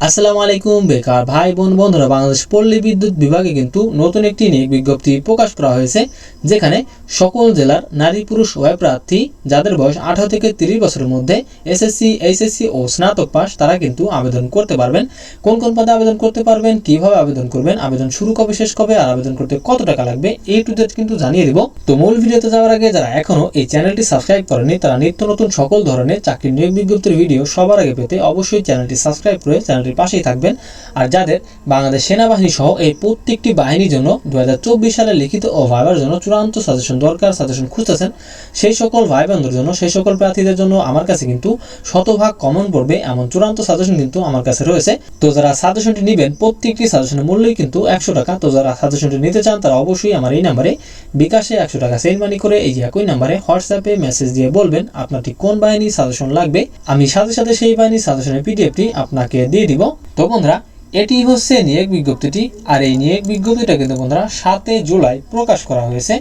আসসালামু আলাইকুম, বেকার ভাই, বোন, বন্ধুরা, বাংলাদেশ পল্লী বিদ্যুৎ বিভাগে কিন্তু নতুন একটি নিয়োগ বিজ্ঞপ্তি প্রকাশ করা হয়েছে, যেখানে সকল জেলার নারী, পুরুষ, উভয় প্রার্থী যাদের বয়স আঠারো থেকে তিরিশ বছরের মধ্যে এসএসসি, এইচএসসি ও স্নাতক পাস তারা কিন্তু আবেদন করতে পারবেন। কোন কোন পদে আবেদন করতে পারবেন, কীভাবে আবেদন করবেন, আবেদন শুরু কবে, শেষ কবে, আর আবেদন করতে কত টাকা লাগবে এই টু জেড কিন্তু জানিয়ে দিব। তো মূল ভিডিওতে যাওয়ার আগে যারা এখনও এই চ্যানেলটি সাবস্ক্রাইব করেনি তারা নিত্য নতুন সকল ধরনের চাকরির নিয়োগ বিজ্ঞপ্তির ভিডিও সবার আগে পেতে অবশ্যই চ্যানেলটি সাবস্ক্রাইব করে চ্যানেলটির পাশেই থাকবেন। আর যাদের বাংলাদেশ সেনাবাহিনী সহ এই প্রত্যেকটি বাহিনীর জন্য দু সালে লিখিত ও ভাইবার জন্য চূড়ান্ত সাজেশন দরকার, সাজেশন খুঁজতেছেন, সেই সকল ভাই বোনদের জন্য, সেই সকল প্রার্থীদের জন্য আমার কাছে কিন্তু শতভাগ কমন পড়বে, এমন চূড়ান্ত সাজেশন কিন্তু আমার কাছে রয়েছে। তো যারা সাজেশনটি নেবেন, প্রত্যেকটি সাজেশনের মূল্যই কিন্তু একশো টাকা। তো যারা সাজেশনটি নিতে চান, তারা অবশ্যই আমার এই নাম্বারে বিকাশে একশো টাকা সেন্ড মানি করে এই একই নাম্বারে হোয়াটসঅ্যাপে মেসেজ দিয়ে বলবেন, আপনার ঠিক কোন বাহিনী সাজেশন লাগবে। আমি সাথে সাথে সেই বাহিনীর সাজেশনের পিডিএফটি আপনাকে দিয়ে দিব। তো বন্ধুরা, এটি হচ্ছে নিয়োগ বিজ্ঞপ্তিটি, আর এই নিয়োগ বিজ্ঞপ্তিটা কিন্তু বন্ধুরা সাতে জুলাই প্রকাশ করা হয়েছে।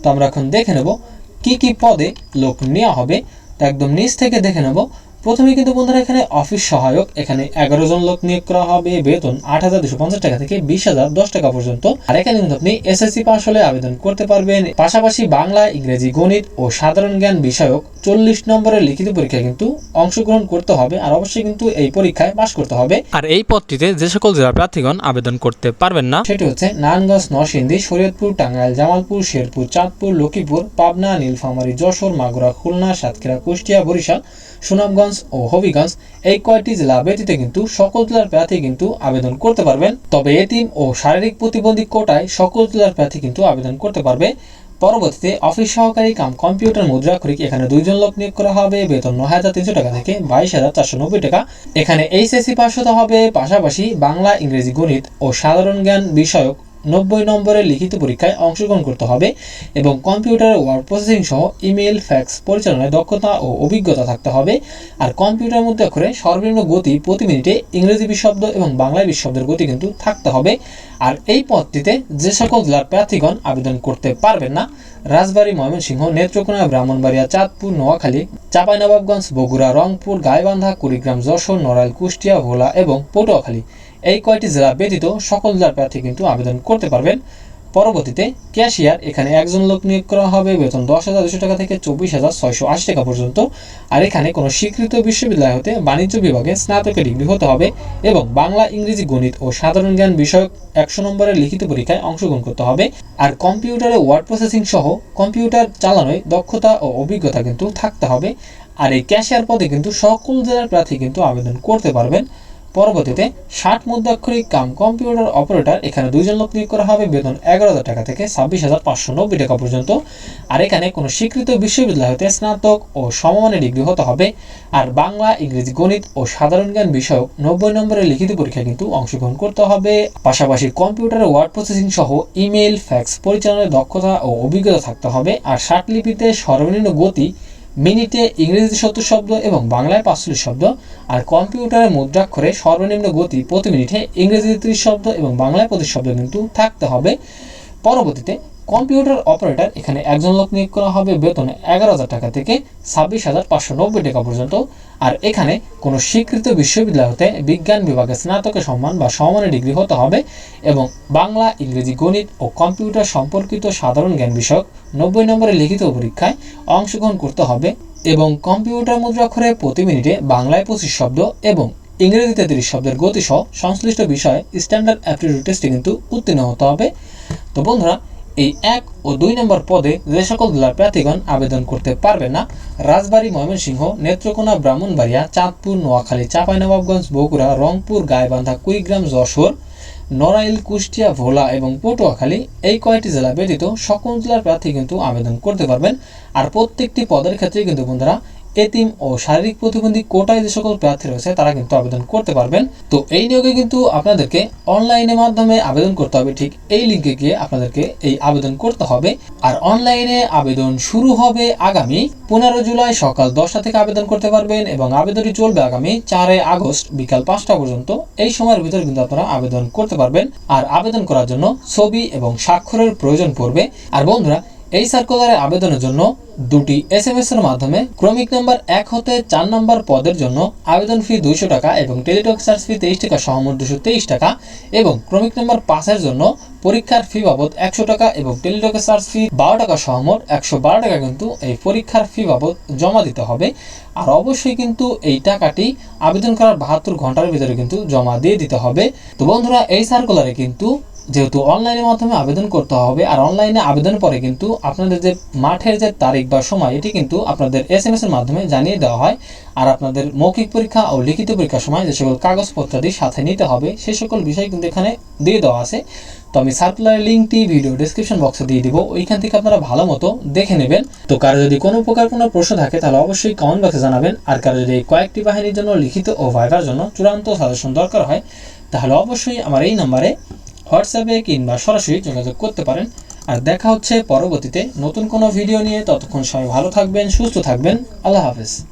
তো আমরা এখন দেখে নেব কি কি পদে লোক নেওয়া হবে। তো একদম নিচ থেকে দেখে নেব প্রথমে কিন্তু বন্ধুরা এখানে অফিস সহায়ক এখানে এগারো জন লোক নিয়োগ করা হবে বেতন আট হাজার দুশো পঞ্চাশ টাকা থেকে বিশ হাজার দশ টাকা পর্যন্ত। আর এখানে কিন্তু আপনি এসএসসি পাস হলে আবেদন করতে পারবেন। পাশাপাশি বাংলা ইংরেজি গণিত ও সাধারণ জ্ঞান বিষয়ক চল্লিশ নম্বরের লিখিত পরীক্ষায় কিন্তু অংশগ্রহণ করতে হবে আর অবশ্যই কিন্তু এই পরীক্ষায় পাশ করতে হবে। আর এই পদটিতে যে সকল জেলা প্রার্থীগণ আবেদন করতে পারবেন না সেটি হচ্ছে নারায়ণগঞ্জ নরসিংদী শরীয়তপুর টাঙ্গাইল জামালপুর শেরপুর চাঁদপুর লক্ষ্মীপুর পাবনা নীলফামারী যশোর মাগুরা খুলনা সাতক্ষীরা কুষ্টিয়া বরিশাল সুনামগঞ্জ ও হবিগঞ্জ এই কয়টি জেলা ব্যতীত কিন্তু সকল জেলার প্রার্থী কিন্তু আবেদন করতে পারবেন। তবে এতিম ও শারীরিক প্রতিবন্ধী কোটায় সকল জেলার প্রার্থী কিন্তু আবেদন করতে পারবে। পরবর্তীতে অফিস সহকারী কাম কম্পিউটার মুদ্রাক্ষরিক এখানে দুইজন লোক নিয়োগ করা হবে। বেতন নয় হাজার তিনশো টাকা থেকে বাইশ হাজার চারশো নব্বই টাকা। এখানে এইচএসসি পাস হতে হবে। পাশাপাশি বাংলা, ইংরেজি গণিত ও সাধারণ জ্ঞান বিষয়ক নব্বই নম্বরের লিখিত পরীক্ষায় অংশগ্রহণ করতে হবে এবং কম্পিউটার ওয়ার্ড প্রসেসিং সহ ইমেল ফ্যাক্স পরিচালনায় দক্ষতা ও অভিজ্ঞতা থাকতে হবে। আর কম্পিউটার মধ্যে সর্বনিম্ন গতি প্রতি মিনিটে ইংরেজি বিশব্দ এবং বাংলা বিশব্দের গতি কিন্তু থাকতে হবে। আর এই পদটিতে যে সকল জেলার প্রার্থীগণ আবেদন করতে পারবেন না, রাজবাড়ী, ময়মনসিংহ, নেত্রকোনা, ব্রাহ্মণবাড়িয়া, চাঁদপুর, নোয়াখালী, চাঁপাইনবাবগঞ্জ, বগুড়া, রংপুর, গাইবান্ধা, কুড়িগ্রাম, যশোর, নড়াইল, কুষ্টিয়া, ভোলা এবং পটুয়াখালী। এই কয়টি জেলা ব্যতীত সকল জেলার প্রার্থী কিন্তু আবেদন করতে পারবেন। পরবর্তীতে ক্যাশিয়ার, এখানে একজন লোক নিয়োগ করা হবে, বেতন দশ হাজার দুশো টাকা থেকে চব্বিশ হাজার ছয়শো আশি টাকা পর্যন্ত। আর এখানে কোনো স্বীকৃত বিশ্ববিদ্যালয় হতে বাণিজ্য বিভাগে স্নাতকের ডিগ্রি হতে হবে এবং বাংলা, ইংরেজি, গণিত ও সাধারণ জ্ঞান বিষয়ক একশো নম্বরের লিখিত পরীক্ষায় অংশগ্রহণ করতে হবে। আর কম্পিউটারে ওয়ার্ড প্রসেসিং সহ কম্পিউটার চালানোয় দক্ষতা ও অভিজ্ঞতা কিন্তু থাকতে হবে। আর এই ক্যাশিয়ার পদে কিন্তু সকল জেলার প্রার্থী কিন্তু আবেদন করতে পারবেন। পরবর্তীতে ষাট মুদ্রাক্ষরিক কাম কম্পিউটার অপারেটর এখানে দুইজন লোক নিয়োগ করা হবে। বেতন এগারো হাজার টাকা থেকে ছাব্বিশ হাজার পাঁচশো নব্বই টাকা পর্যন্ত। আর এখানে কোনো স্বীকৃত বিশ্ববিদ্যালয় হতে স্নাতক ও সমমানের ডিগ্রি হতে হবে। আর বাংলা, ইংরেজি, গণিত ও সাধারণ জ্ঞান বিষয়ক নব্বই নম্বরের লিখিত পরীক্ষায় কিন্তু অংশগ্রহণ করতে হবে। পাশাপাশি কম্পিউটারে, ওয়ার্ড প্রসেসিং সহ ইমেল ফ্যাক্স পরিচালনার দক্ষতা ও অভিজ্ঞতা থাকতে হবে। আর ষাট লিপিতে সর্বনিম্ন গতি মিনিটে ইংরেজিতে সত্তর শব্দ এবং বাংলায় পাঁচচল্লিশ শব্দ, আর কম্পিউটারের মুদ্রাক্ষরে সর্বনিম্ন গতি প্রতি মিনিটে ইংরেজিতে ত্রিশ শব্দ এবং বাংলায় পঁচিশ শব্দ কিন্তু থাকতে হবে। পরবর্তীতে কম্পিউটার অপারেটর এখানে একজন লোক নিয়োগ করা হবে বেতনে এগারো হাজার টাকা থেকে ছাব্বিশ হাজার পাঁচশো নব্বই টাকা পর্যন্ত। আর এখানে কোনো স্বীকৃত বিশ্ববিদ্যালয় হতে বিজ্ঞান বিভাগে স্নাতকের সম্মান বা সমমানের ডিগ্রি হতে হবে এবং বাংলা, ইংরেজি, গণিত ও কম্পিউটার সম্পর্কিত সাধারণ জ্ঞান বিষয়ক নব্বই নম্বরের লিখিত পরীক্ষায় অংশগ্রহণ করতে হবে এবং কম্পিউটার মুদ্রাক্ষরে প্রতি মিনিটে বাংলায় পঁচিশ শব্দ এবং ইংরেজিতে তিরিশ শব্দের গতিসহ সংশ্লিষ্ট বিষয়ে স্ট্যান্ডার্ড অ্যাপটিটিউড টেস্টে কিন্তু উত্তীর্ণ হতে হবে। তো বন্ধুরা এই এক ও দুই নম্বর পদে যে সকল প্রার্থীগণ আবেদন করতে পারবে না, রাজবাড়ী, ময়মনসিংহ, নেত্রকোনা, ব্রাহ্মণবাড়িয়া, চাঁদপুর, নোয়াখালী, চাঁপাইনবাবগঞ্জ, বগুড়া, রংপুর, গাইবান্ধা, কুড়িগ্রাম, যশোর, নড়াইল, কুষ্টিয়া, ভোলা এবং পটুয়াখালী এই কয়েকটি জেলা ব্যতীত সকল জেলার প্রার্থী কিন্তু আবেদন করতে পারবেন। আর প্রত্যেকটি পদের ক্ষেত্রে কিন্তু বন্ধুরা এতিম ও শারীরিক প্রতিবন্ধী কোটায় যে সকল প্রার্থী রয়েছে, তারা কিন্তু আবেদন করতে পারবেন। তো এই নিয়োগে কিন্তু আপনাদেরকে অনলাইনের মাধ্যমে আবেদন করতে হবে। ঠিক এই লিঙ্কে গিয়ে আপনাদেরকে এই আবেদন করতে হবে। আর অনলাইনে আবেদন শুরু হবে আগামী পনেরো জুলাই সকাল দশটা থেকে আবেদন করতে পারবেন এবং আবেদনটি চলবে আগামী চারই আগস্ট বিকাল পাঁচটা পর্যন্ত। এই সময়ের ভিতরে কিন্তু আপনারা আবেদন করতে পারবেন। আর আবেদন করার জন্য ছবি এবং স্বাক্ষরের প্রয়োজন পড়বে। আর বন্ধুরা এই সার্কুলারে আবেদনের জন্য দুটি এস এম এস এর মাধ্যমে ক্রমিক নাম্বার এক হতে চার নম্বর পদের জন্য আবেদন ফি দুইশো টাকা এবং টেলিটক চার্জ ফি তেইশ টাকা সহমত দুশো তেইশ টাকা এবং ক্রমিক নাম্বার পাঁচের জন্য পরীক্ষার ফি বাবদ একশো টাকা এবং টেলিটকের চার্জ ফি বারো টাকা সহমত একশো বারো টাকা কিন্তু এই পরীক্ষার ফি বাবদ জমা দিতে হবে। আর অবশ্যই কিন্তু এই টাকাটি আবেদন করার বাহাত্তর ঘণ্টার ভিতরে কিন্তু জমা দিয়ে দিতে হবে। তো বন্ধুরা, এই সার্কুলারে কিন্তু যেহেতু অনলাইনের মাধ্যমে আবেদন করতে হবে, আর অনলাইনে আবেদন পরে কিন্তু আপনাদের যে মাঠের যে তারিখ বা সময়, এটি কিন্তু আপনাদের এস এম এর মাধ্যমে জানিয়ে দেওয়া হয়। আর আপনাদের মৌখিক পরীক্ষা ও লিখিত পরীক্ষার সময় যে সকল কাগজপত্রাদি সাথে নিতে হবে, সে সকল বিষয় কিন্তু এখানে দিয়ে দেওয়া আছে। তো আমি সার্কুলার লিঙ্কটি ভিডিও ডিসক্রিপশন বক্সে দিয়ে দিব, ওইখান থেকে আপনারা ভালো মতো দেখে নেবেন। তো কারও যদি কোনো প্রকার কোনো প্রশ্ন থাকে, তাহলে অবশ্যই কমেন্ট বক্সে জানাবেন। আর কারও যদি কয়েকটি বাহিনীর জন্য লিখিত ও ভাইবার জন্য চূড়ান্ত সাজেশন দরকার হয়, তাহলে অবশ্যই আমার এই নাম্বারে হোয়াটসঅ্যাপে কিংবা সরাসরি যোগাযোগ করতে পারেন। আর দেখা হচ্ছে পরবর্তীতে নতুন কোনো ভিডিও নিয়ে। ততক্ষণ সবাই ভালো থাকবেন, সুস্থ থাকবেন। আল্লাহ হাফেজ।